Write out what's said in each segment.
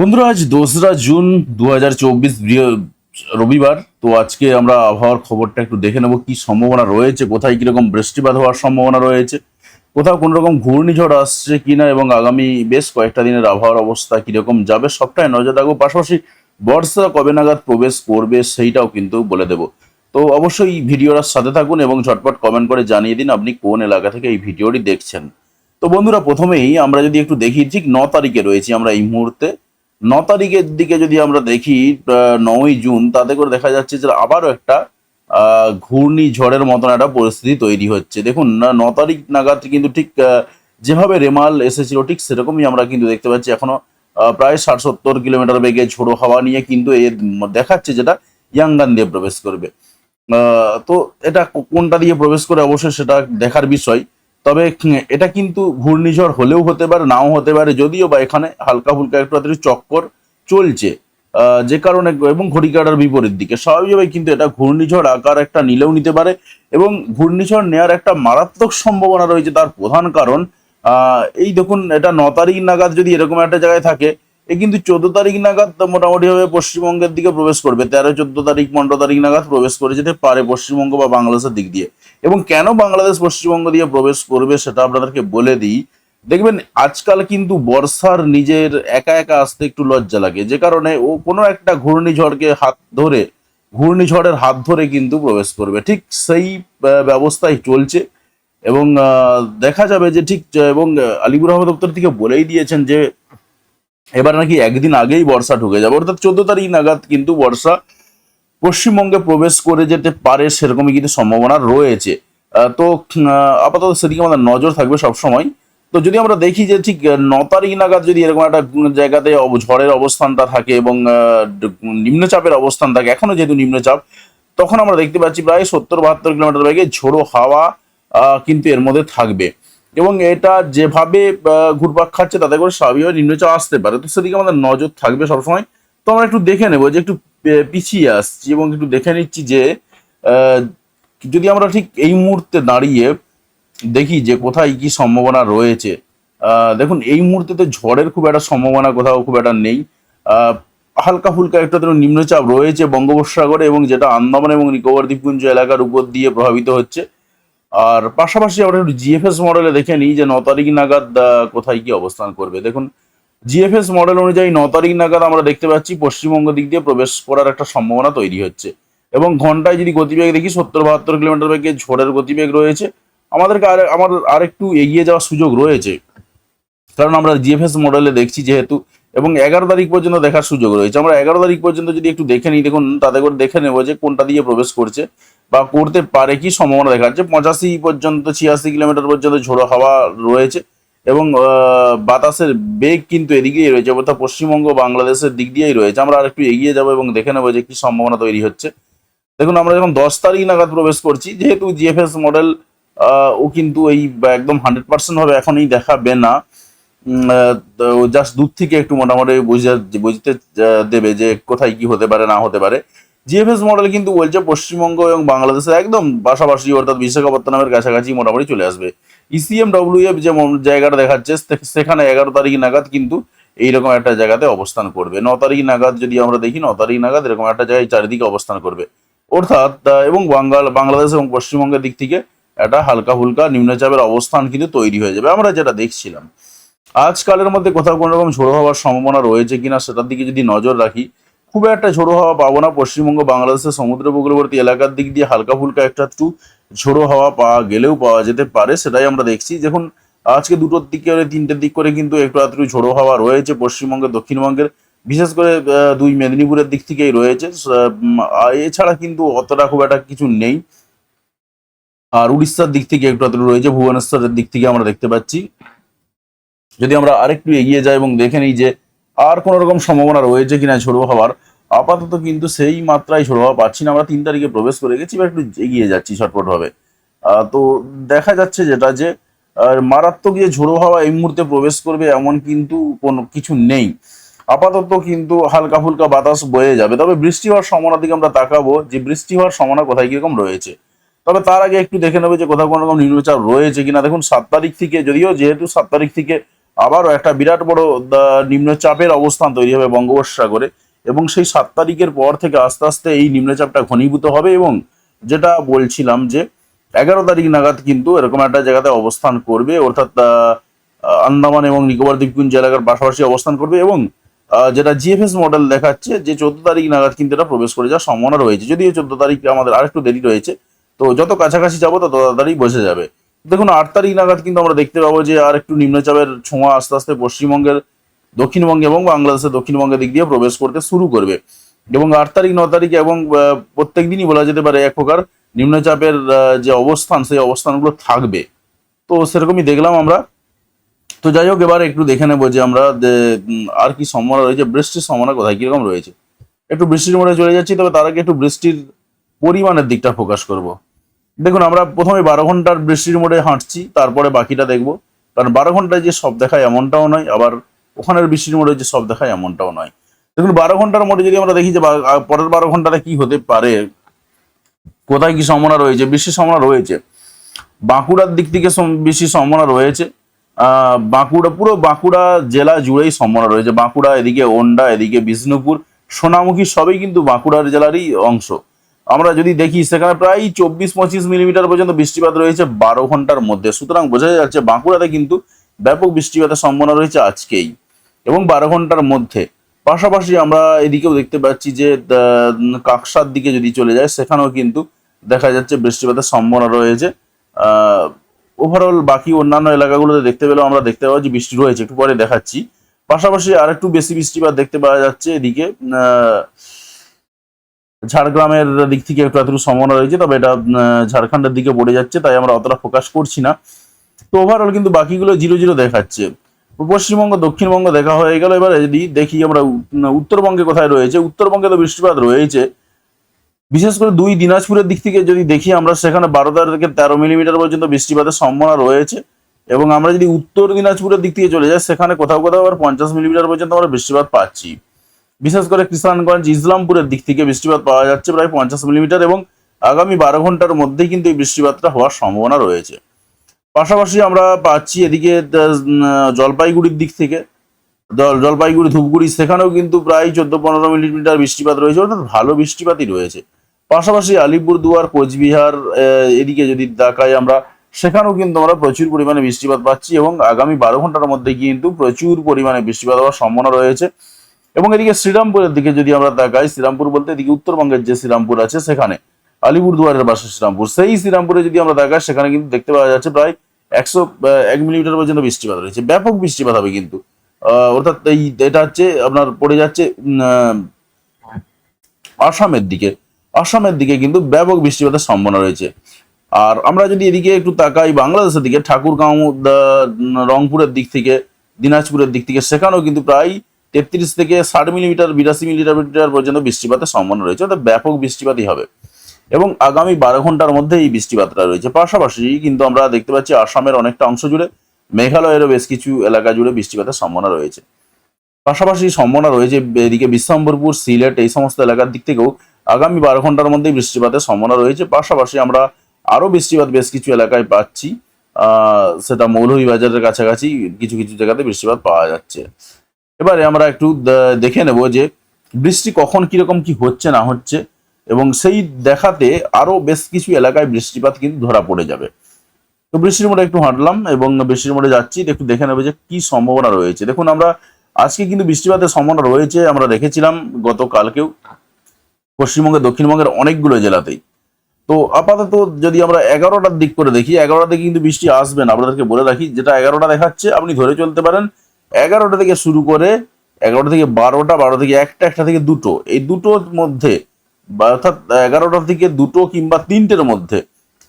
বন্ধুরা, আজ দোসরা জুন দু হাজার চব্বিশ রবিবার। তো আজকে আমরা আবহাওয়ার খবরটা একটু দেখে নেব, কি সম্ভাবনা রয়েছে, কোথায় কীরকম বৃষ্টিপাত হওয়ার সম্ভাবনা রয়েছে, কোথাও কোনো রকম ঘূর্ণিঝড় আসছে কিনা এবং আগামী বেশ কয়েকটা দিনের আবহাওয়ার অবস্থা কীরকম যাবে, সবটাই নজর রাখব। পাশাপাশি বর্ষা কবে নাগাদ প্রবেশ করবে সেইটাও কিন্তু বলে দেবো। তো অবশ্যই ভিডিওটার সাথে থাকুন এবং ঝটপট কমেন্ট করে জানিয়ে দিন আপনি কোন এলাকা থেকে এই ভিডিওটি দেখছেন। তো বন্ধুরা, প্রথমেই আমরা যদি একটু দেখি, ঠিক ন তারিখে রয়েছি আমরা এই মুহূর্তে। ন তারিখের দিকে যদি আমরা দেখি নয়ই জুন, তাতে করে দেখা যাচ্ছে যে আবারও একটা ঘূর্ণিঝড়ের মতন একটা পরিস্থিতি তৈরি হচ্ছে। দেখুন, না তারিখ নাগাদ কিন্তু ঠিক যেভাবে রেমাল এসেছিল, ঠিক সেরকমই আমরা কিন্তু দেখতে পাচ্ছি এখনও প্রায় ষাট সত্তর কিলোমিটার বেগে ঝোড়ো হাওয়া নিয়ে কিন্তু এর দেখাচ্ছে যেটা ইয়াঙ্গান দিয়ে প্রবেশ করবে। তো এটা কোনটা দিয়ে প্রবেশ করে, অবশ্যই সেটা দেখার বিষয়। তবে এটা কিন্তু ঘূর্ণিঝড় হলেও হতে পারে, নাও হতে পারে, যদিও বা এখানে হালকা ফুলকা একটু আধটু চক্কর চলছে। যে কারণে এবং ঘড়িকাটার বিপরীত দিকে। স্বাভাবিকভাবে কিন্তু এটা ঘূর্ণিঝড় আকার একটা নিলেও নিতে পারে এবং ঘূর্ণিঝড় নেওয়ার একটা মারাত্মক সম্ভাবনা রয়েছে তার প্রধান কারণ এই দেখুন, এটা ন তারিখ নাগাদ যদি এরকম একটা জায়গায় থাকে, এ কিন্তু চোদ্দ তারিখ নাগাদ মোটামুটি ভাবে পশ্চিমবঙ্গের দিকে প্রবেশ করবে। তেরো, চোদ্দ তারিখ, পনেরো তারিখ নাগাদ প্রবেশ করে যেতে পারে পশ্চিমবঙ্গ বা বাংলাদেশের দিক দিয়ে। এবং কেন বাংলাদেশ পশ্চিমবঙ্গ দিয়ে প্রবেশ করবে সেটা আপনাদেরকে বলে দিই। দেখবেন, আজকাল কিন্তু বর্ষার নিজের একা একা আসতে একটু লজ্জা লাগে। যে কারণে ও কোনো একটা ঘূর্ণিঝড়কে হাত ধরে, ঘূর্ণিঝড়ের হাত ধরে কিন্তু প্রবেশ করবে। ঠিক সেই ব্যবস্থাই চলছে। এবং দেখা যাবে যে ঠিক এবং আলিপুর আহমেদ দপ্তর থেকে বলেই দিয়েছেন যে, এবার নাকি একদিন আগেই বর্ষা ঢুকে যাবে। অর্থাৎ চোদ্দ তারিখ নাগাদ কিন্তু বর্ষা পশ্চিমবঙ্গে প্রবেশ করে যেতে পারে সেরকমই কিন্তু সম্ভাবনা রয়েছে। তো আপাতত সেদিকে আমাদের নজর থাকবে সব সময় তো যদি আমরা দেখি যে ঠিক ন তারিখ নাগাদ যদি এরকম একটা জায়গাতে ঝড়ের অবস্থানটা থাকে এবং নিম্নচাপের অবস্থান থাকে, এখনও যেহেতু নিম্নচাপ, তখন আমরা দেখতে পাচ্ছি প্রায় সত্তর বাহাত্তর কিলোমিটার বেগে ঝোড়ো হাওয়া কিন্তু এর মধ্যে থাকবে। এবং এটা যেভাবে ঘুরপাক খাচ্ছে তাতে করে স্বাভাবিকভাবে নিম্নচাপ আসতে পারে। তো সেদিকে আমাদের নজর থাকবে সবসময়। তো আমরা একটু দেখে নেব যে একটু পিছিয়ে আসছি এবং একটু দেখে নিচ্ছি যে যদি আমরা ঠিক এই মুহূর্তে দাঁড়িয়ে দেখি যে কোথায় কি সম্ভাবনা রয়েছে দেখুন, এই মুহূর্তে তো ঝড়ের খুব একটা সম্ভাবনা কোথাও খুব একটা নেই। হালকা ফুলকা একটা তো নিম্নচাপ রয়েছে বঙ্গোপসাগরে এবং যেটা আন্দামান এবং নিকোবর দ্বীপপুঞ্জ এলাকার উপর দিয়ে প্রভাবিত হচ্ছে। আর পাশাপাশি আমরা একটু জিএফএস মডেলে দেখে নিই যে ন তারিখ নাগাদ কোথায় কি অবস্থান করবে। দেখুন জিএফএস মডেল অনুযায়ী ন তারিখ নাগাদ আমরা দেখতে পাচ্ছি পশ্চিমবঙ্গ দিক দিয়ে প্রবেশ করার একটা সম্ভাবনা তৈরি হচ্ছে। এবং ঘন্টায় যদি গতিবেগ দেখি, সত্তর বাহাত্তর কিলোমিটার বেগে ঝড়ের গতিবেগ রয়েছে। আমাদেরকে আর আমার আর একটু এগিয়ে যাওয়ার সুযোগ রয়েছে। কারণ আমরা জিএফএস মডেলে দেখছি যেহেতু, এবং এগারো তারিখ পর্যন্ত দেখার সুযোগ রয়েছে। আমরা এগারো তারিখ পর্যন্ত যদি একটু দেখে নিই, দেখুন, তাতে করে দেখে নেব যে কোনটা দিয়ে প্রবেশ করছে বা করতে পারে কি সম্ভাবনা দেখা যাচ্ছে পঁচাশি পর্যন্ত, ছিয়াশি কিলোমিটার পর্যন্ত ঝোড়ো হাওয়া রয়েছে। এবং বাতাসের বেগ কিন্তু এদিকেই রয়েছে, অর্থাৎ পশ্চিমবঙ্গ, বাংলাদেশের দিক দিয়েই রয়েছে। আমরা আর একটু এগিয়ে যাব এবং দেখে নেব যে কি সম্ভাবনা তৈরি হচ্ছে। দেখুন, আমরা যখন দশ তারিখ নাগাদ প্রবেশ করছি, যেহেতু জিএফএস মডেল ও কিন্তু এই একদম হান্ড্রেড পার্সেন্ট ভাবে এখনই দেখাবে না। জাস্ট দূর থেকে একটু মোটামুটি বুঝে বুঝতে দেবে যে কোথায় কি হতে পারে, না হতে পারে। জিএফএস মডেল কিন্তু বলছে পশ্চিমবঙ্গ এবং বাংলাদেশের একদম পাশাপাশি, অর্থাৎ বিশাখাপত্তনমের কাছাকাছি মোটামুটি চলে আসবে। E ইসিএম ডব্লিউএফ যে জায়গাটা দেখাচ্ছে সেখানে এগারো তারিখ নাগাদ কিন্তু এইরকম একটা জায়গাতে অবস্থান করবে। ন তারিখ নাগাদ যদি আমরা দেখি, ন তারিখ নাগাদ এরকম একটা জায়গায় চারিদিকে অবস্থান করবে। অর্থাৎ এবং বাঙ্গাল বাংলাদেশ এবং পশ্চিমবঙ্গের দিক থেকে একটা হালকা ফুলকা নিম্নচাপের অবস্থান কিন্তু তৈরি হয়ে যাবে। আমরা যেটা দেখছিলাম, আজকালের মধ্যে কোথাও কোনো রকম ঝোড়ো হওয়ার সম্ভাবনা রয়েছে কিনা সেটার দিকে যদি নজর রাখি খুব একটা ঝোড়ো হাওয়া পাবো না। পশ্চিমবঙ্গ, বাংলাদেশের সমুদ্র উপকূলবর্তী এলাকার দিক দিয়ে হালকা ফুলকা একটা একটু ঝোড়ো হাওয়া পাওয়া গেলেও পাওয়া যেতে পারে, সেটাই আমরা দেখছি। দেখুন, আজকে দুটোর দিক করে, তিনটের দিক করে কিন্তু একটু আধটু ঝোড়ো হাওয়া রয়েছে পশ্চিমবঙ্গের দক্ষিণবঙ্গের। বিশেষ করে দুই মেদিনীপুরের দিক থেকেই রয়েছে। এছাড়া কিন্তু অতটা খুব একটা কিছু নেই। আর উড়িষ্যার দিক থেকে একটু আধটু রয়েছে, ভুবনেশ্বরের দিক থেকে আমরা দেখতে পাচ্ছি। যদি আমরা আরেকটু এগিয়ে যাই এবং দেখে নিই যে আর কোনো রকম সম্ভাবনা রয়েছে কিনা ঝোড়ো হওয়ার আপাতত কিন্তু সেই মাত্রায় ঝোড়ো হওয়া পাচ্ছি না। আমরা তিন তারিখে প্রবেশ করে গেছি বা একটু এগিয়ে যাচ্ছি ছটপটভাবে তো দেখা যাচ্ছে যেটা যে মারাত্মক যে ঝোড়ো হাওয়া এই মুহূর্তে প্রবেশ করবে এমন কিন্তু কোনো কিছু নেই। আপাতত কিন্তু হালকা ফুলকা বাতাস বয়ে যাবে। তবে বৃষ্টি হওয়ার সম্ভাবনার দিকে আমরা তাকাবো যে বৃষ্টি হওয়ার সম্ভাবনা কোথায় কীরকম রয়েছে। তবে তার আগে একটু দেখে নেবে যে কোথাও কোনো রকম নিম্নচাপ রয়েছে কিনা। দেখুন, সাত তারিখ থেকে, যদিও যেহেতু সাত তারিখ থেকে আবারও একটা বিরাট বড় নিম্নচাপের অবস্থান তৈরি হবে বঙ্গোপসাগরে এবং সেই সাত তারিখের পর থেকে আস্তে আস্তে এই নিম্নচাপটা ঘনীভূত হবে এবং যেটা বলছিলাম যে এগারো তারিখ নাগাদ কিন্তু এরকম একটা জায়গাতে অবস্থান করবে, অর্থাৎ আন্দামান এবং নিকোবর দ্বীপপুঞ্জ এলাকার পাশাপাশি অবস্থান করবে এবং যেটা জিএফএস মডেল দেখাচ্ছে যে চোদ্দ তারিখ নাগাদ কিন্তু এটা প্রবেশ করে যাওয়ার সম্ভাবনা রয়েছে। যদিও চোদ্দ তারিখ আমাদের আরেকটু দেরি রয়েছে, তো যত কাছাকাছি যাব তত তাড়াতাড়ি বোঝা যাবে। দেখুন, আট তারিখ নাগাদ কিন্তু আমরা দেখতে পাবো যে আর একটু নিম্নচাপের ছোঁয়া আস্তে আস্তে পশ্চিমবঙ্গের, দক্ষিণবঙ্গে এবং বাংলাদেশের দক্ষিণবঙ্গের দিক দিয়ে প্রবেশ করতে শুরু করবে। এবং আট তারিখ, ন তারিখ এবং প্রত্যেক দিনই বলা যেতে পারে এক প্রকার নিম্নচাপের যে অবস্থান, সেই অবস্থানগুলো থাকবে। তো সেরকমই দেখলাম আমরা। তো যাই হোক, এবার একটু দেখে নেব যে আমরা আর কি সম্ভাবনা রয়েছে, বৃষ্টির সম্ভাবনা কোথায়, কীরকম রয়েছে। একটু বৃষ্টির মোড়ে চলে যাচ্ছি, তবে তার আগে একটু বৃষ্টির পরিমাণের দিকটা ফোকাস করব। দেখুন, আমরা প্রথমে বারো ঘণ্টার বৃষ্টির মোড়ে হাঁটছি, তারপরে বাকিটা দেখব। কারণ বারো ঘন্টায় যে সব দেখায় এমনটাও নয়, আবার ওখানের বৃষ্টির মোড়ে যে সব দেখায় এমনটাও নয়। দেখুন, বারো ঘণ্টার মোড়ে যদি আমরা দেখি যে পরের বারো ঘন্টাতে কি হতে পারে, কোথায় কি সম্ভাবনা রয়েছে, বৃষ্টির সম্ভাবনা রয়েছে। বাঁকুড়ার দিক থেকে বেশি সম্ভাবনা রয়েছে। বাঁকুড়া, পুরো বাঁকুড়া জেলা জুড়েই সম্ভাবনা রয়েছে। বাঁকুড়া, এদিকে ওন্ডা, এদিকে বিষ্ণুপুর, সোনামুখী সবই কিন্তু বাঁকুড়ার জেলারই অংশ। আমরা যদি দেখি, সেখানে প্রায় চব্বিশ, পঁচিশ মিলিমিটার পর্যন্ত বৃষ্টিপাত রয়েছে বারো ঘণ্টার মধ্যে। সুতরাং বোঝা যাচ্ছে বাঁকুড়াতে কিন্তু ব্যাপক বৃষ্টিপাতের সম্ভাবনা রয়েছে আজকেই এবং বারো ঘণ্টার মধ্যে। পাশাপাশি আমরা এদিকেও দেখতে পাচ্ছি যে কাকসার দিকে যদি চলে যায়, সেখানেও কিন্তু দেখা যাচ্ছে বৃষ্টিপাতের সম্ভাবনা রয়েছে। ওভারঅল বাকি অন্যান্য এলাকাগুলোতে দেখতে পেলেও আমরা দেখতে পাচ্ছি বৃষ্টি রয়েছে। একটু পরে দেখাচ্ছি। পাশাপাশি আর একটু বেশি বৃষ্টিপাত দেখতে পাওয়া যাচ্ছে এদিকে। ঝাড়গ্রামের দিক থেকে একটু এতটুকু সম্ভাবনা রয়েছে, তবে এটা ঝাড়খণ্ডের দিকে পড়ে যাচ্ছে, তাই আমরা অতটা ফোকাস করছি না। তো ওভারঅল কিন্তু বাকিগুলো জিরো জিরো দেখাচ্ছে। পশ্চিমবঙ্গ, দক্ষিণবঙ্গ দেখা হয়ে গেল। এবারে যদি দেখি আমরা উত্তরবঙ্গে কোথায় রয়েছে, উত্তরবঙ্গে তো বৃষ্টিপাত রয়েছে। বিশেষ করে দুই দিনাজপুরের দিক থেকে যদি দেখি আমরা, সেখানে বারো থেকে তেরো মিলিমিটার পর্যন্ত বৃষ্টিপাতের সম্ভাবনা রয়েছে। এবং আমরা যদি উত্তর দিনাজপুরের দিক থেকে চলে যাই, সেখানে কোথাও কোথাও আবার পঞ্চাশ মিলিমিটার পর্যন্ত আমরা বৃষ্টিপাত পাচ্ছি। বিশেষ করে কিষানগঞ্জ ইসলামপুরের দিক থেকে বৃষ্টিপাত পাওয়া যাচ্ছে প্রায় পঞ্চাশ মিলিমিটার এবং আগামী বারো ঘণ্টার মধ্যেই কিন্তু এই বৃষ্টিপাতটা হওয়ার সম্ভাবনা রয়েছে। পাশাপাশি আমরা পাচ্ছি এদিকে জলপাইগুড়ির দিক থেকে। জলপাইগুড়ি, ধূপগুড়ি, সেখানেও কিন্তু প্রায় চোদ্দ পনেরো মিলিমিটার বৃষ্টিপাত রয়েছে, অর্থাৎ ভালো বৃষ্টিপাতই রয়েছে। পাশাপাশি আলিপুরদুয়ার, কোচবিহার এদিকে যদি দেখাই আমরা, সেখানেও কিন্তু আমরা প্রচুর পরিমাণে বৃষ্টিপাত পাচ্ছি এবং আগামী বারো ঘণ্টার মধ্যে কিন্তু প্রচুর পরিমাণে বৃষ্টিপাত হওয়ার সম্ভাবনা রয়েছে। এবং এদিকে শ্রীরামপুরের দিকে যদি আমরা তাকাই, শ্রীরামপুর বলতে এদিকে উত্তরবঙ্গের যে শ্রীরামপুর আছে, সেখানে আলিপুরদুয়ারের পাশে শ্রীরামপুর সেই শ্রীরামপুরে যদি আমরা তাকাই, সেখানে কিন্তু দেখতে পাওয়া যাচ্ছে প্রায় একশো এক মিলিমিটার পর্যন্ত বৃষ্টিপাত রয়েছে। ব্যাপক বৃষ্টিপাত হবে কিন্তু। অর্থাৎ এই এটা হচ্ছে আপনার পড়ে যাচ্ছে আসামের দিকে। আসামের দিকে কিন্তু ব্যাপক বৃষ্টিপাতের সম্ভাবনা রয়েছে। আর আমরা যদি এদিকে একটু তাকাই, বাংলাদেশের দিকে, ঠাকুরগাঁও রংপুরের দিক থেকে, দিনাজপুরের দিক থেকে, সেখানেও কিন্তু প্রায় তেত্রিশ থেকে ষাট মিলিমিটার, বিরাশি মিলিমিটার পর্যন্ত বৃষ্টিপাতের সম্ভাবনা রয়েছে, অর্থাৎ ব্যাপক বৃষ্টিপাতই হবে। এবং আগামী বারো ঘণ্টার মধ্যে এই বৃষ্টিপাতটা রয়েছে। পাশাপাশি কিন্তু আমরা দেখতে পাচ্ছি আসামের অনেকটা অংশ জুড়ে, মেঘালয়েরও বেশ কিছু এলাকা জুড়ে বৃষ্টিপাতের সম্ভাবনা রয়েছে। পাশাপাশি সম্ভাবনা রয়েছে এদিকে বিশ্বম্বরপুর সিলেট এই সমস্ত এলাকার দিক থেকেও আগামী বারো ঘণ্টার মধ্যেই বৃষ্টিপাতের সম্ভাবনা রয়েছে। পাশাপাশি আমরা আরও বৃষ্টিপাত বেশ কিছু এলাকায় পাচ্ছি। সেটা মৌলভীবাজারের কাছাকাছি কিছু কিছু জায়গাতে বৃষ্টিপাত পাওয়া যাচ্ছে। এবারে আমরা একটু দেখে নেব যে বৃষ্টি কখন কীরকম কি হচ্ছে, না হচ্ছে, এবং সেই দেখাতে আরও বেশ কিছু এলাকায় বৃষ্টিপাত কিন্তু ধরা পড়ে যাবে। তো বৃষ্টির মোড়ে একটু হাঁটলাম এবং বৃষ্টির মোড়ে যাচ্ছি, একটু দেখে নেবে যে কি সম্ভাবনা রয়েছে। দেখুন, আমরা আজকে কিন্তু বৃষ্টিপাতের সম্ভাবনা রয়েছে, আমরা দেখেছিলাম গতকালকেও পশ্চিমবঙ্গের, দক্ষিণবঙ্গের অনেকগুলো জেলাতেই। তো আপাতত যদি আমরা এগারোটার দিক করে দেখি এগারোটা থেকে কিন্তু বৃষ্টি আসবে না। আপনাদেরকে বলে রাখি, যেটা এগারোটা দেখাচ্ছে, আপনি ধরে চলতে পারেন এগারোটা থেকে শুরু করে এগারোটা থেকে বারোটা বারো থেকে একটা একটা থেকে দুটো। এই দুটোর মধ্যে অর্থাৎ এগারোটা থেকে দুটো কিংবা তিনটের মধ্যে,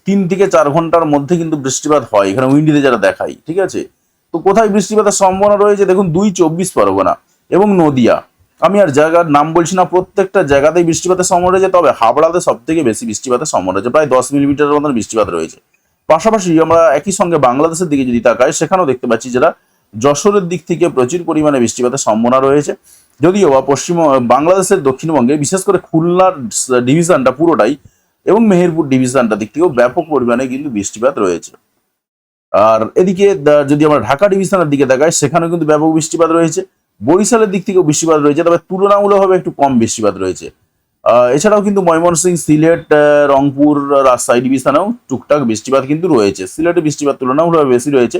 তিন থেকে চার ঘণ্টার মধ্যে কিন্তু বৃষ্টিপাত হয়, এখানে উইন্ডিতে যারা দেখাই, ঠিক আছে? তো কোথায় বৃষ্টিপাতের সম্ভাবনা রয়েছে? দেখুন, দুই চব্বিশ পরগনা এবং নদিয়া। আমি আর জায়গার নাম বলছি না, প্রত্যেকটা জায়গাতেই বৃষ্টিপাতের সম্ভাবনা রয়েছে, তবে হাবড়াতে সব থেকে বেশি বৃষ্টিপাতের সম্ভাবনা রয়েছে, প্রায় দশ মিলিমিটারের মতন বৃষ্টিপাত রয়েছে। পাশাপাশি আমরা একই সঙ্গে বাংলাদেশের দিকে যদি তাকাই, সেখানেও দেখতে পাচ্ছি যেটা যশোরের দিক থেকে প্রচুর পরিমাণে বৃষ্টিপাতের সম্ভাবনা রয়েছে। যদিও বা পশ্চিম বাংলাদেশের দক্ষিণবঙ্গে, বিশেষ করে খুলনার ডিভিশনটা পুরোটাই এবং মেহেরপুর ডিভিশনটা দিক থেকেও ব্যাপক পরিমাণে কিন্তু বৃষ্টিপাত রয়েছে। আর এদিকে যদি আমরা ঢাকা ডিভিশনের দিকে তাকাই সেখানেও কিন্তু ব্যাপক বৃষ্টিপাত রয়েছে। বরিশালের দিক থেকেও বৃষ্টিপাত রয়েছে, তবে তুলনামূলকভাবে একটু কম বৃষ্টিপাত রয়েছে। এছাড়াও কিন্তু ময়মনসিংহ, সিলেট রংপুর, রাজশাহী ডিভিশনেও টুকটাক বৃষ্টিপাত কিন্তু রয়েছে। সিলেটে বৃষ্টিপাত তুলনামূলকভাবে বেশি রয়েছে।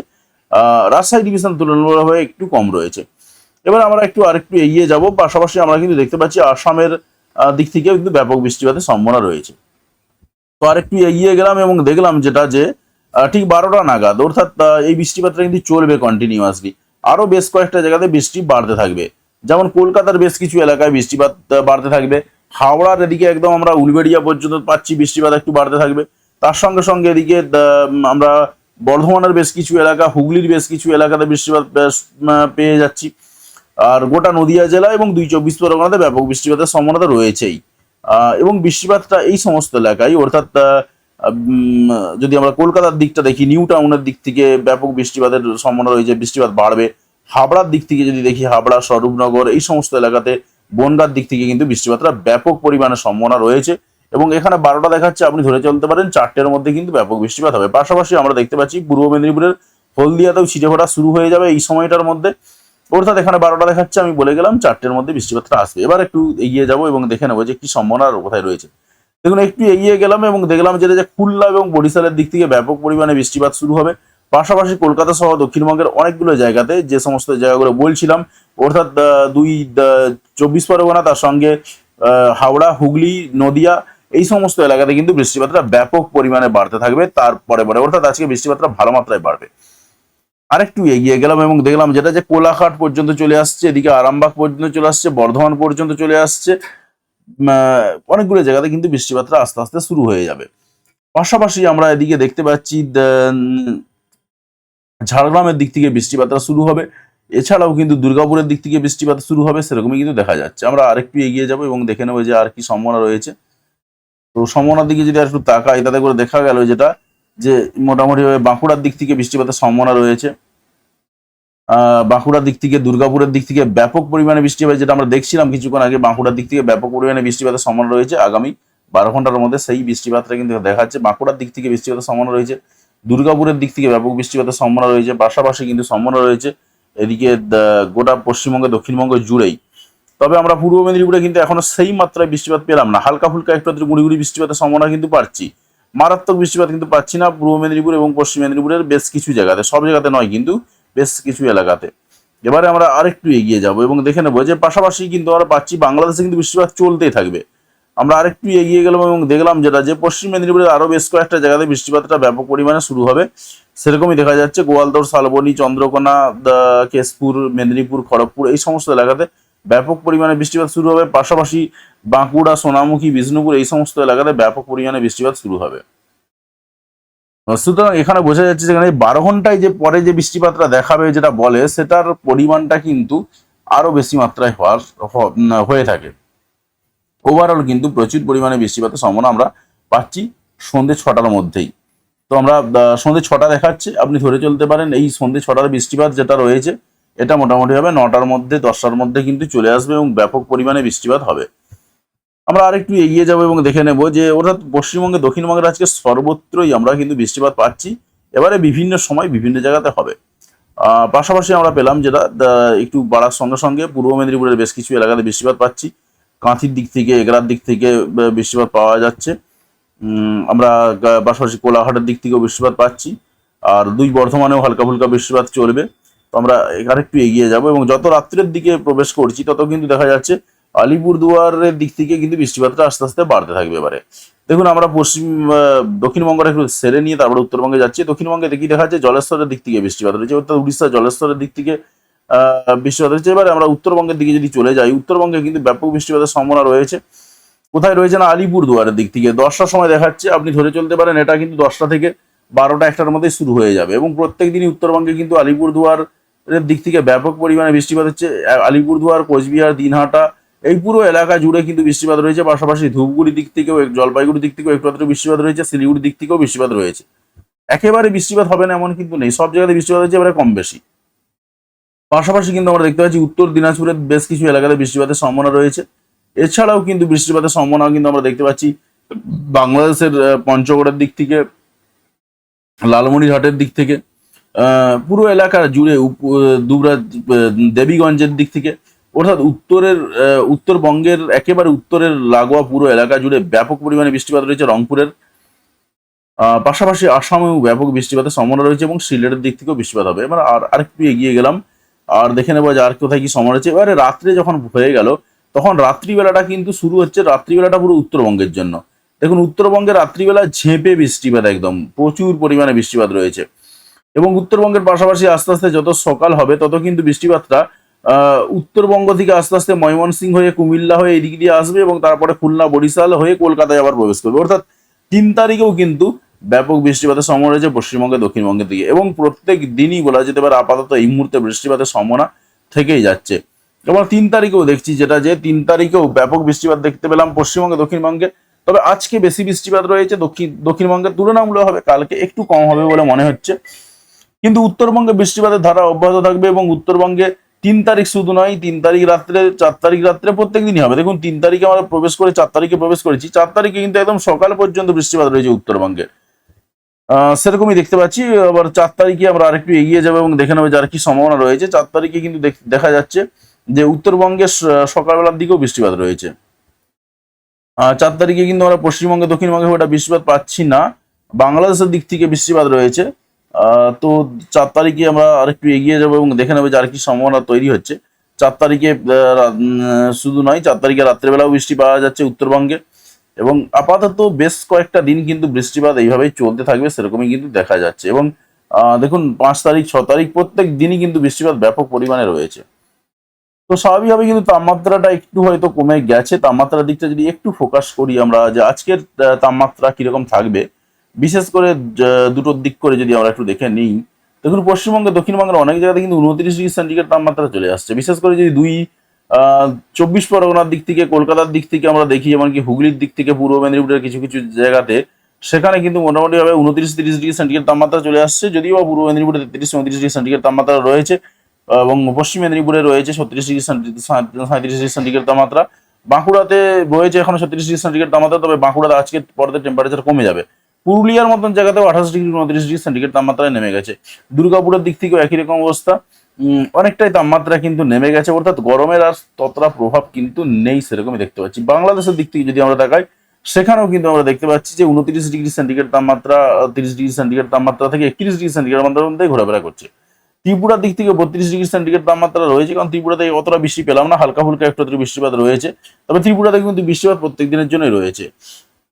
রাজশাহী ডিভিশন তুলনামূলকভাবে একটু কম রয়েছে। এবার আমরা একটু আরেকটু এগিয়ে যাব। পাশাপাশি আমরা কিন্তু দেখতে পাচ্ছি আসামের দিক থেকেও কিন্তু ব্যাপক বৃষ্টিপাতের সম্ভাবনা রয়েছে। তো আরেকটু এগিয়ে গেলাম এবং দেখলাম যেটা যে ঠিক বারোটা নাগাদ, অর্থাৎ এই বৃষ্টিপাতটা কিন্তু চলবে কন্টিনিউয়াসলি আরও বেশ কয়েকটা জায়গাতে বৃষ্টি বাড়তে থাকবে। যেমন কলকাতার বেশ কিছু এলাকায় বৃষ্টিপাত বাড়তে থাকবে। হাওড়ার এদিকে একদম আমরা উলবেড়িয়া পর্যন্ত পাচ্ছি বৃষ্টিপাত একটু বাড়তে থাকবে। তার সঙ্গে সঙ্গে এদিকে আমরা বর্ধমানের বেশ কিছু এলাকা, হুগলির বেশ কিছু এলাকাতে বৃষ্টিপাত পেয়ে যাচ্ছি। আর গোটা নদিয়া জেলা এবং দুই চব্বিশ পরগনাতে ব্যাপক বৃষ্টিপাতের সম্ভাবনা রয়েছেই। এবং বৃষ্টিপাতটা এই সমস্ত এলাকায়, অর্থাৎ যদি আমরা কলকাতার দিকটা দেখি, নিউ টাউনের দিক থেকে ব্যাপক বৃষ্টিপাতের সম্ভাবনা রয়েছে, বৃষ্টিপাত বাড়বে। হাবড়ার দিক থেকে যদি দেখি, হাবড়া, স্বরূপনগর, এই সমস্ত এলাকাতে বনগার দিক থেকে কিন্তু বৃষ্টিপাতটা ব্যাপক পরিমাণে সম্ভাবনা রয়েছে। এবং এখানে বারোটা দেখাচ্ছে, আপনি ধরে চলতে পারেন, চারটের মধ্যে কিন্তু ব্যাপক বৃষ্টিপাত হবে। পাশাপাশি আমরা দেখতে পাচ্ছি, পূর্ব মেদিনীপুরের হলদিয়াতেও ছিটে ফোটা শুরু হয়ে যাবে এই সময়টার মধ্যে। অর্থাৎ এখানে বারোটা দেখাচ্ছে, আমি বলে গেলাম, চারটের মধ্যে বৃষ্টিপাতটা আসবে। এবার একটু এগিয়ে যাব এবং দেখে নেব যে কি সম্ভাবনা কোথায় রয়েছে। দেখুন, একটু এগিয়ে গেলাম এবং দেখলাম যেটা যে খুলনা এবং বরিশালের দিক থেকে ব্যাপক পরিমাণে বৃষ্টিপাত শুরু হবে। পাশাপাশি কলকাতা সহ দক্ষিণবঙ্গের অনেকগুলো জায়গাতে যে সমস্ত জায়গাগুলো বলছিলাম, অর্থাৎ দুই চব্বিশ পরগনা, তার সঙ্গে হাওড়া, হুগলি, নদিয়া এই সমস্ত এলাকাতে কিন্তু বৃষ্টিপাতটা ব্যাপক পরিমাণে বাড়তে থাকবে তারপরে পরে অর্থাৎ আজকে বৃষ্টিপাতটা ভালো মাত্রায় বাড়বে। আরেকটু এগিয়ে গেলাম এবং দেখলাম যেটা যে কোলাঘাট পর্যন্ত চলে আসছে, এদিকে আরামবাগ পর্যন্ত চলে আসছে, বর্ধমান পর্যন্ত চলে আসছে অনেকগুলো জায়গাতে কিন্তু বৃষ্টিপাতটা আস্তে আস্তে শুরু হয়ে যাবে। পাশাপাশি আমরা এদিকে দেখতে পাচ্ছি ঝাড়গ্রামের দিক থেকে বৃষ্টিপাতটা শুরু হবে। এছাড়াও কিন্তু দুর্গাপুরের দিক থেকে বৃষ্টিপাত শুরু হবে, সেরকমই কিন্তু দেখা যাচ্ছে। আমরা আরেকটু এগিয়ে যাব এবং দেখে নেব যে আর কি সম্ভাবনা রয়েছে। তো সম্ভাবনার দিকে যদি একটু তাকাই, তাতে করে দেখা গেল যেটা, যে মোটামুটি বাঁকুড়ার দিক থেকে বৃষ্টিপাতের সম্ভাবনা রয়েছে। বাঁকুড়ার দিক থেকে, দুর্গাপুরের দিক থেকে ব্যাপক পরিমাণে বৃষ্টিপাত, যেটা আমরা দেখছিলাম কিছুক্ষণ আগে, বাঁকুড়ার দিক থেকে ব্যাপক পরিমাণে বৃষ্টিপাতের সম্ভাবনা রয়েছে। আগামী বারো ঘণ্টার মধ্যে সেই বৃষ্টিপাতটা কিন্তু দেখা যাচ্ছে বাঁকুড়ার দিক থেকে বৃষ্টিপাতের সম্ভাবনা রয়েছে। দুর্গাপুরের দিক থেকে ব্যাপক বৃষ্টিপাতের সম্ভাবনা রয়েছে। পাশাপাশি কিন্তু সম্ভাবনা রয়েছে। এদিকে গোটা পশ্চিমবঙ্গে, দক্ষিণবঙ্গ জুড়েই। তবে আমরা পূর্ব মেদিনীপুরে কিন্তু এখনও সেই মাত্রায় বৃষ্টিপাত পেলাম না। হালকা ফুলকা একটু আধটু গুড়ি গুড়ি বৃষ্টিপাতের সম্ভাবনা কিন্তু পাচ্ছি মারাত্মক বৃষ্টিপাত কিন্তু পাচ্ছি না পূর্ব মেদিনীপুর এবং পশ্চিম মেদিনীপুরের বেশ কিছু জায়গাতে। সব জায়গাতে নয় কিন্তু বেশ কিছু এলাকাতে। এবারে আমরা আরেকটু এগিয়ে যাব এবং দেখে নেব যে পাশাপাশি কিন্তু আমরা পাচ্ছি বাংলাদেশে কিন্তু বৃষ্টিপাত চলতেই থাকবে। আমরা আরেকটু এগিয়ে গেলাম এবং দেখলাম যেটা যে পশ্চিম মেদিনীপুরের আরও বেশ কয়েকটা জায়গাতে বৃষ্টিপাতটা ব্যাপক পরিমাণে শুরু হবে। সেরকমই দেখা যাচ্ছে গোয়ালদর শালবনী, চন্দ্রকোনা কেশপুর, মেদিনীপুর, খড়গপুর এই সমস্ত এলাকাতে ব্যাপক পরিমাণে বৃষ্টিপাত শুরু হবে। পাশাপাশি বাঁকুড়া, সোনামুখী, বিষ্ণুপুর এই সমস্ত এলাকাতে ব্যাপক পরিমাণে বৃষ্টিপাত শুরু হবে। সুতরাং এখানে বোঝা যাচ্ছে যে এখানে বারো ঘন্টায় যে পরে যে বৃষ্টিপাতটা দেখাবে যেটা বলে, সেটার পরিমাণটা কিন্তু আরও বেশি মাত্রায় হওয়ার হয়ে থাকে। ওভারঅল কিন্তু প্রচুর পরিমাণে বৃষ্টিপাতের সম্ভাবনা আমরা পাচ্ছি সন্ধ্যে ছটার মধ্যেই। তো আমরা সন্ধ্যে ছটা দেখাচ্ছে। আপনি ধরে চলতে পারেন এই সন্ধ্যে ছটার বৃষ্টিপাত যেটা রয়েছে এটা মোটামুটি হবে নটার মধ্যে, দশটার মধ্যে কিন্তু চলে আসবে এবং ব্যাপক পরিমাণে বৃষ্টিপাত হবে। আমরা আরেকটু এগিয়ে যাব এবং দেখে নেব যে অর্থাৎ পশ্চিমবঙ্গে, দক্ষিণবঙ্গের আজকে সর্বত্রই আমরা কিন্তু বৃষ্টিপাত পাচ্ছি। এবারে বিভিন্ন সময় বিভিন্ন জায়গাতে হবে। পাশাপাশি আমরা পেলাম যেটা একটু বাড়ার সঙ্গে সঙ্গে পূর্ব মেদিনীপুরের বেশ কিছু এলাকাতে বৃষ্টিপাত পাচ্ছি। কাঁথির দিক থেকে, এগরার দিক থেকে বৃষ্টিপাত পাওয়া যাচ্ছে। আমরা পাশাপাশি কোলাঘাটের দিক থেকেও বৃষ্টিপাত পাচ্ছি। আর দুই বর্ধমানেও হালকা ফুলকা বৃষ্টিপাত চলবে। আমরা আরেকটু এগিয়ে যাব এবং যত রাত্রের দিকে প্রবেশ করছি, তত কিন্তু দেখা যাচ্ছে আলিপুরদুয়ারের দিক থেকে কিন্তু বৃষ্টিপাতটা আস্তে আস্তে বাড়তে থাকবে এবারে। দেখুন, আমরা পশ্চিম দক্ষিণবঙ্গটা একটু সেরে নিয়ে তারপরে উত্তরবঙ্গে যাচ্ছি। দক্ষিণবঙ্গে দেখি দেখা যাচ্ছে জলেশ্বরের দিক থেকে বৃষ্টিপাত রয়েছে অর্থাৎ উড়িষ্যা জলেশ্বরের দিক থেকে বৃষ্টিপাত রয়েছে এবারে আমরা উত্তরবঙ্গের দিকে যদি চলে যাই, উত্তরবঙ্গে কিন্তু ব্যাপক বৃষ্টিপাতের সম্ভাবনা রয়েছে। কোথায় রয়েছে না? আলিপুরদুয়ারের দিক থেকে। দশটার সময় দেখাচ্ছে, আপনি ধরে চলতে পারেন, এটা কিন্তু দশটা থেকে বারোটা একটার মধ্যে শুরু হয়ে যাবে এবং প্রত্যেক দিনই উত্তরবঙ্গে কিন্তু আলিপুরদুয়ার এর দিক থেকে ব্যাপক পরিমাণে বৃষ্টিপাত হচ্ছে। আলিপুরদুয়ার, কোচবিহার, দিনহাটা, এই পুরো এলাকা জুড়ে কিন্তু বৃষ্টিপাত রয়েছে। পাশাপাশি ধূপগুড়ি দিক থেকেও জলপাইগুড়ি দিক থেকেও একটু বৃষ্টিপাত রয়েছে। শিলিগুড়ির দিক থেকেও বৃষ্টিপাত রয়েছে। একেবারে বৃষ্টিপাত হবে না এমন কিন্তু নেই। সব জায়গাতে বৃষ্টিপাত হচ্ছে এবারে কম বেশি। পাশাপাশি কিন্তু আমরা দেখতে পাচ্ছি উত্তর দিনাজপুরের বেশ কিছু এলাকাতে বৃষ্টিপাতের সম্ভাবনা রয়েছে। এছাড়াও কিন্তু বৃষ্টিপাতের সম্ভাবনা কিন্তু আমরা দেখতে পাচ্ছি বাংলাদেশের পঞ্চগড়ের দিক থেকে, লালমনিরহাটের দিক থেকে পুরো এলাকার জুড়ে দুবরা দেবীগঞ্জের দিক থেকে। অর্থাৎ উত্তরের উত্তরবঙ্গের একেবারে উত্তরের লাগোয়া পুরো এলাকা জুড়ে ব্যাপক পরিমাণে বৃষ্টিপাত রয়েছে রংপুরের। পাশাপাশি আসামেও ব্যাপক বৃষ্টিপাতের সম্ভাবনা রয়েছে এবং সিলেটের দিক থেকেও বৃষ্টিপাত হবে। এবার আর, আরেকটু এগিয়ে গেলাম। আর দেখে নেব যে আর কোথায় কি সময় রয়েছে। এবারে রাত্রে যখন হয়ে গেল, তখন রাত্রিবেলাটা কিন্তু শুরু হচ্ছে রাত্রিবেলাটা পুরো উত্তরবঙ্গের জন্য। দেখুন, উত্তরবঙ্গে রাত্রিবেলা ঝেঁপে বৃষ্টিপাত একদম, প্রচুর পরিমাণে বৃষ্টিপাত রয়েছে। এবং উত্তরবঙ্গের পাশাপাশি আস্তে আস্তে যত সকাল হবে, তত কিন্তু বৃষ্টিপাতটা উত্তরবঙ্গ থেকে আস্তে আস্তে ময়মনসিংহ হয়ে কুমিল্লা হয়ে এদিক দিয়ে আসবে এবং তারপরে খুলনা, বরিশাল হয়ে কলকাতায় আবার প্রবেশ করবে। অর্থাৎ তিন তারিখেও কিন্তু ব্যাপক বৃষ্টিপাতের সম্ভাবনা রয়েছে পশ্চিমবঙ্গে, দক্ষিণবঙ্গের দিকে এবং প্রত্যেক দিনই বলা যেতে পারে আপাতত এই মুহূর্তে বৃষ্টিপাতের সম্ভাবনা থেকেই যাচ্ছে। এবং তিন তারিখেও দেখছি যেটা যে তিন তারিখেও ব্যাপক বৃষ্টিপাত দেখতে পেলাম পশ্চিমবঙ্গে, দক্ষিণবঙ্গে। তবে আজকে বেশি বৃষ্টিপাত রয়েছে, দক্ষিণ, দক্ষিণবঙ্গের তুলনামূলকভাবে কালকে একটু কম হবে বলে মনে হচ্ছে। কিন্তু উত্তরবঙ্গে বৃষ্টিপাতের ধারা অব্যাহত থাকবে এবং উত্তরবঙ্গে তিন তারিখ শুধু নয়, তিন তারিখ রাত্রে, চার তারিখ রাত্রে প্রত্যেক দিনই হবে। দেখুন, তিন তারিখে আমরা প্রবেশ করে, চার তারিখে প্রবেশ করেছি। চার তারিখে কিন্তু একদম সকাল পর্যন্ত বৃষ্টিপাত রয়েছে উত্তরবঙ্গে। সেরকমই দেখতে পাচ্ছি। আবার চার তারিখে আমরা আরেকটু এগিয়ে যাব এবং দেখে নেব যার কি সম্ভাবনা রয়েছে। চার তারিখে কিন্তু দেখ- যাচ্ছে যে উত্তরবঙ্গে সকালবেলার দিকেও বৃষ্টিপাত রয়েছে। চার তারিখে কিন্তু আমরা পশ্চিমবঙ্গে, দক্ষিণবঙ্গে ওটা বৃষ্টিপাত পাচ্ছি না। বাংলাদেশের দিক থেকে বৃষ্টিপাত রয়েছে। তো চার তারিখে আমরা আরেকটু এগিয়ে যাব এবং দেখে নেব যে আর কি সম্ভাবনা তৈরি হচ্ছে। চার তারিখে শুধু নয়, চার তারিখে রাত্রেবেলাও বৃষ্টি পাওয়া যাচ্ছে উত্তরবঙ্গে এবং আপাতত বেশ কয়েকটা দিন কিন্তু বৃষ্টিপাত এইভাবেই চলতে থাকবে, সেরকমই কিন্তু দেখা যাচ্ছে এবং দেখুন, পাঁচ তারিখ, ছ তারিখ প্রত্যেক দিনই কিন্তু বৃষ্টিপাত ব্যাপক পরিমাণে রয়েছে। তো স্বাভাবিকভাবে কিন্তু তাপমাত্রাটা একটু হয়তো কমে গেছে, তাপমাত্রার দিকটা যদি একটু ফোকাস করি আমরা যে আজকের তাপমাত্রা কীরকম থাকবে বিশেষ করে দুটোর দিক করে যদি আমরা একটু দেখে নিই, দেখুন পশ্চিমবঙ্গে দক্ষিণবঙ্গের অনেক জায়গাতে কিন্তু উনত্রিশ ডিগ্রি সেন্টিগ্রেড তাপমাত্রা চলে আসছে। বিশেষ করে যদি দুই চব্বিশ পরগনার দিক থেকে, কলকাতার দিক থেকে আমরা দেখি, এমনকি হুগলির দিক থেকে, পূর্ব মেদিনীপুরের কিছু কিছু জায়গাতে, সেখানে কিন্তু মোটামুটিভাবে উনত্রিশ তিরিশ ডিগ্রি সেন্টিগ্রেড তাপমাত্রা চলে আসছে, যদিও বা পূর্ব মেদিনীপুরে তেত্রিশ, চৌত্রিশ ডিগ্রি সেন্টিগ্রেড তাপমাত্রা রয়েছে, এবং পশ্চিম মেদিনীপুরে রয়েছে ছত্রিশ ডিগ্রি সাঁত্রিশ ডিগ্রি সেন্টিগ্রেড তাপমাত্রা। বাঁকুড়াতে রয়েছে এখন ছত্রিশ ডিগ্রি সেন্টিগ্রেড তাপমাত্রা, তবে বাঁকুড়াতে আজকে পরতে টেম্পারেচার কমে যাবে। পুরুলিয়ার মতন জায়গাতেও আঠাশ ডিগ্রি, উনত্রিশ ডিগ্রি সেন্টিগ্রেড তাপমাত্রায় নেমে গেছে। দুর্গাপুরের দিক থেকেও একই রকম অবস্থা। অনেকটাই তাপমাত্রা কিন্তু নেমে গেছে, অর্থাৎ গরমের আর ততটা প্রভাব কিন্তু নেই সেরকমই দেখতে পাচ্ছি। বাংলাদেশের দিক থেকে যদি আমরা দেখাই সেখানেও কিন্তু আমরা দেখতে পাচ্ছি যে উনত্রিশ ডিগ্রি সেন্টিগ্রেড তাপমাত্রা, তিরিশ ডিগ্রি সেন্টিগ্রেড তাপমাত্রা থেকে একত্রিশ ডিগ্রি সেন্টিগ্রেড তাপমাত্রার মধ্যে ঘোরাফেরা করছে। ত্রিপুরার দিক থেকে বত্রিশ ডিগ্রি সেন্টিগ্রেড তাপমাত্রা রয়েছে, কারণ ত্রিপুরাতে অতটা বৃষ্টি পেলাম না হালকা ফুলকা একটু বৃষ্টিপাত রয়েছে। তবে ত্রিপুরাতে কিন্তু বৃষ্টিপাত প্রত্যেক দিনের জন্যই রয়েছে।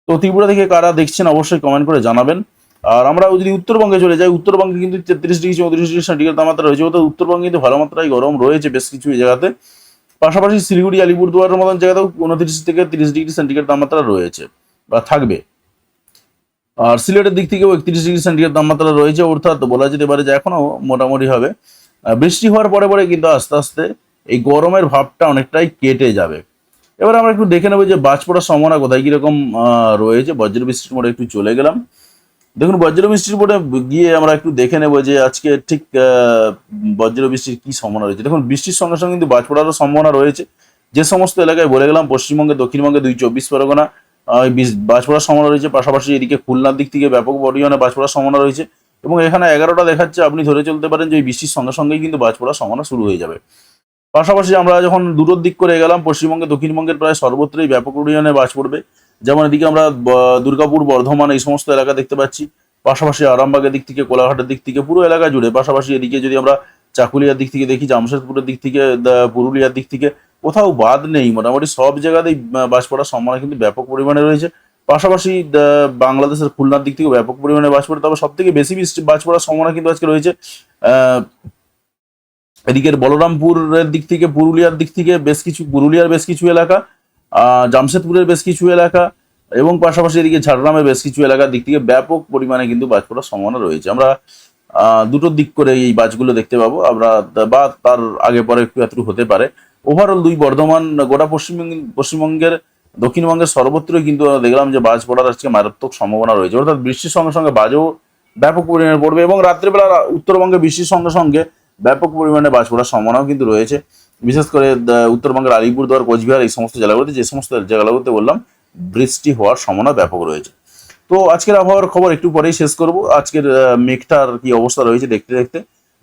তো ত্রিপুরা থেকে কারা দেখছেন অবশ্যই কমেন্ট করে জানাবেন। আর আমরা যদি উত্তরবঙ্গে চলে যাই, উত্তরবঙ্গে কিন্তু তেত্রিশ ডিগ্রি, চৌত্রিশ ডিগ্রি সেন্টিগ্রেড তাপমাত্রা রয়েছে। অর্থাৎ উত্তরবঙ্গে কিন্তু ভালো মাত্রায় গরম রয়েছে বেশ কিছু জায়গাতে। পাশাপাশি শিলিগুড়ি, আলিপুরদুয়ারের মতন জায়গাতেও উনত্রিশ থেকে তিরিশ ডিগ্রি সেন্টিগ্রেড তাপমাত্রা রয়েছে বা থাকবে। আর সিলেটের দিক থেকেও একত্রিশ ডিগ্রি সেন্টিগ্রেড তাপমাত্রা রয়েছে। অর্থাৎ বলা যেতে পারে যে এখনও মোটামুটি হবে। বৃষ্টি হওয়ার পরে পরে কিন্তু আস্তে আস্তে এই গরমের ভাবটা অনেকটাই কেটে যাবে। এবার আমরা একটু দেখে নেব যে বাজ পড়ার সম্ভাবনা কোথায়, কীরকম রয়েছে। বজ্র বৃষ্টির মোড়ে একটু চলে গেলাম। দেখুন বজ্র বৃষ্টির মোড়ে গিয়ে আমরা একটু দেখে নেব যে আজকে ঠিক বজ্র বৃষ্টির কি সম্ভাবনা রয়েছে। দেখুন, বৃষ্টির সঙ্গে সঙ্গে কিন্তু বাজ পড়ারও সম্ভাবনা রয়েছে। যে সমস্ত এলাকায় বলে গেলাম, পশ্চিমবঙ্গে, দক্ষিণবঙ্গে দুই চব্বিশ পরগনা বাজ পড়ার সম্ভাবনা রয়েছে। পাশাপাশি এদিকে খুলনার দিক থেকে ব্যাপক পরিমাণে বাজ পড়ার সম্ভাবনা রয়েছে। এবং এখানে এগারোটা দেখাচ্ছে, আপনি ধরে চলতে পারেন যে বৃষ্টির সঙ্গে সঙ্গেই কিন্তু বাজ পড়ার সম্ভাবনা শুরু হয়ে যাবে। পাশাপাশি আমরা যখন দুটোর দিক করে গেলাম, পশ্চিমবঙ্গে, দক্ষিণবঙ্গের প্রায় সর্বত্রই ব্যাপক পরিমাণে বাস পড়বে। যেমন এদিকে আমরা দুর্গাপুর, বর্ধমান এই সমস্ত এলাকা দেখতে পাচ্ছি। পাশাপাশি আরামবাগের দিক থেকে, কোলাঘাটের দিক থেকে পুরো এলাকা জুড়ে। পাশাপাশি এদিকে যদি আমরা চাকুলিয়ার দিক থেকে দেখি, জামশেদপুরের দিক থেকে পুরুলিয়ার দিক থেকে, কোথাও বাদ নেই মোটামুটি। সব জায়গাতেই বাস পড়ার সম্ভাবনা কিন্তু ব্যাপক পরিমাণে রয়েছে। পাশাপাশি বাংলাদেশের খুলনার দিক থেকে ব্যাপক পরিমাণে বাজ পড়ে। তবে সব থেকে বেশি বাজ পড়ার সম্ভাবনা কিন্তু আজকে রয়েছে। এদিকের বলরামপুরের দিক থেকে, পুরুলিয়ার দিক থেকে বেশ কিছু, পুরুলিয়ার বেশ কিছু এলাকা জামশেদপুরের বেশ কিছু এলাকা এবং পাশাপাশি এদিকে ঝাড়গ্রামের বেশ কিছু এলাকার দিক থেকে ব্যাপক পরিমাণে কিন্তু বাজ পড়ার সম্ভাবনা রয়েছে। আমরা দুটো দিক করে এই বাজগুলো দেখতে পাবো। আমরা, বা তার আগে পরে একটু হতে পারে। ওভারঅল দুই বর্ধমান, গোটা পশ্চিমবঙ্গ, পশ্চিমবঙ্গের, দক্ষিণবঙ্গের সর্বত্রই কিন্তু দেখলাম যে বাজ পড়ার আজকে মারাত্মক সম্ভাবনা রয়েছে। অর্থাৎ বৃষ্টির সঙ্গে সঙ্গে বাজও ব্যাপক পরিমাণে পড়বে এবং রাত্রেবেলা উত্তরবঙ্গে বৃষ্টির সঙ্গে সঙ্গে ব্যাপক পরিমাণে বাজ পড়ার সম্ভাবনাও কিন্তু রয়েছে। বিশেষ করে উত্তরবঙ্গের আলিপুরদুয়ার, কোচবিহার, এই সমস্ত জেলাগুলোতে, যে সমস্ত জেলাগুলোতে বললাম, বৃষ্টি হওয়ার সম্ভাবনা ব্যাপক রয়েছে। তো আজকের আবহাওয়ার খবর একটু পরেই শেষ করব। আজকের মেঘটার কি অবস্থা রয়েছে দেখতে দেখতে।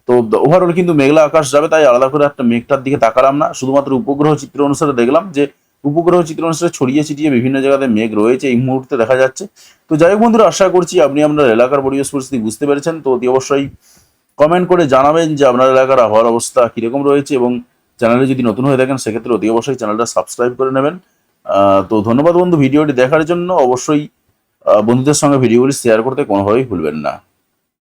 তো ওভারঅল কিন্তু মেঘলা আকাশ যাবে, তাই আলাদা করে একটা মেঘটার দিকে তাকালাম না। শুধুমাত্র উপগ্রহ চিত্র অনুসারে দেখলাম যে, উপগ্রহ চিত্র অনুসারে ছড়িয়ে ছিটিয়ে বিভিন্ন জায়গাতে মেঘ রয়েছে এই মুহূর্তে দেখা যাচ্ছে। তো যাই হোক বন্ধুরা, আশা করছি আপনি আপনার এলাকার পরিবেশ পরিস্থিতি বুঝতে পেরেছেন। তো অতি অবশ্যই কমেন্ট করে জানাবেন যে আপনার এলাকার আবহাওয়ার অবস্থা কীরকম রয়েছে এবং চ্যানেলে যদি নতুন হয়ে থাকেন, সেক্ষেত্রে অতি অবশ্যই চ্যানেলটা সাবস্ক্রাইব করে নেবেন। তো ধন্যবাদ বন্ধু, ভিডিওটি দেখার জন্য। অবশ্যই বন্ধুদের সঙ্গে ভিডিওগুলি শেয়ার করতে কোনোভাবেই ভুলবেন না।